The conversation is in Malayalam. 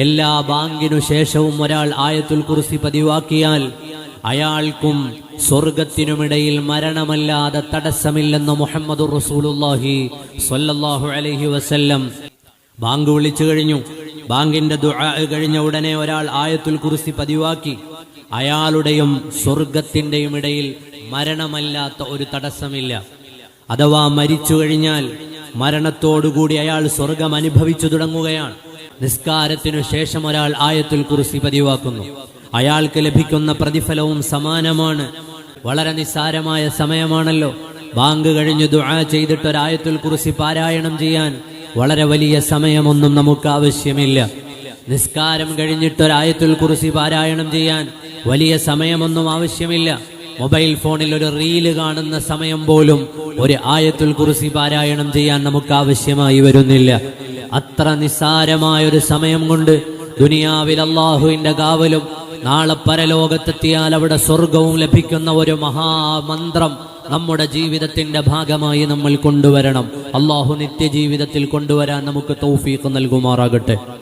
എല്ലാ ബാങ്കിനു ശേഷവും ഒരാൾ ആയത്തുൽ കുറിസി പതിവാക്കിയാൽ അയാൾക്കും സ്വർഗത്തിനുമിടയിൽ മരണമല്ലാതെ തടസ്സമില്ലെന്ന് മുഹമ്മദ് റസൂലുല്ലാഹി സ്വല്ലല്ലാഹു അലൈഹി വസല്ലം ബാങ്ക് വിളിച്ചു കഴിഞ്ഞു. ബാങ്കിന്റെ ദുആ കഴിഞ്ഞ ഉടനെ ഒരാൾ ആയത്തുൽ കുറിസി പതിവാക്കി. അയാളുടെയും സ്വർഗത്തിന്റെയും ഇടയിൽ മരണമല്ലാത്ത ഒരു തടസ്സമില്ല. അഥവാ മരിച്ചു കഴിഞ്ഞാൽ മരണത്തോടുകൂടി അയാൾ സ്വർഗം അനുഭവിച്ചു തുടങ്ങുകയാണ്. നിസ്കാരത്തിനു ശേഷം ഒരാൾ ആയത്തുൽ കുറിസി പതിവാക്കുന്നു. അയാൾക്ക് ലഭിക്കുന്ന പ്രതിഫലവും സമാനമാണ്. വളരെ നിസ്സാരമായ സമയമാണല്ലോ. ബാങ്ക് കഴിഞ്ഞു ദുആ ചെയ്തിട്ട് ഒരായത്തുൽ കുറിസി പാരായണം ചെയ്യാൻ വളരെ വലിയ സമയമൊന്നും നമുക്ക് ആവശ്യമില്ല. നിസ്കാരം കഴിഞ്ഞിട്ട് ഒരായത്തുൽ കുറിസി പാരായണം ചെയ്യാൻ വലിയ സമയമൊന്നും ആവശ്യമില്ല. മൊബൈൽ ഫോണിൽ ഒരു റീൽ കാണുന്ന സമയം പോലും ഒരു ആയത്തുൽ കുറിസി പാരായണം ചെയ്യാൻ നമുക്ക് ആവശ്യമായി വരുന്നില്ല. അത്ര നിസ്സാരമായൊരു സമയം കൊണ്ട് ദുനിയാവിൽ അള്ളാഹുവിന്റെ കാവലും നാളെ പരലോകത്തെത്തിയാൽ അവിടെ സ്വർഗവും ലഭിക്കുന്ന ഒരു മഹാമന്ത്രം നമ്മുടെ ജീവിതത്തിന്റെ ഭാഗമായി നമ്മൾ കൊണ്ടുവരണം. അള്ളാഹു നിത്യജീവിതത്തിൽ കൊണ്ടുവരാൻ നമുക്ക് തൗഫീഖ് നൽകുമാറാകട്ടെ.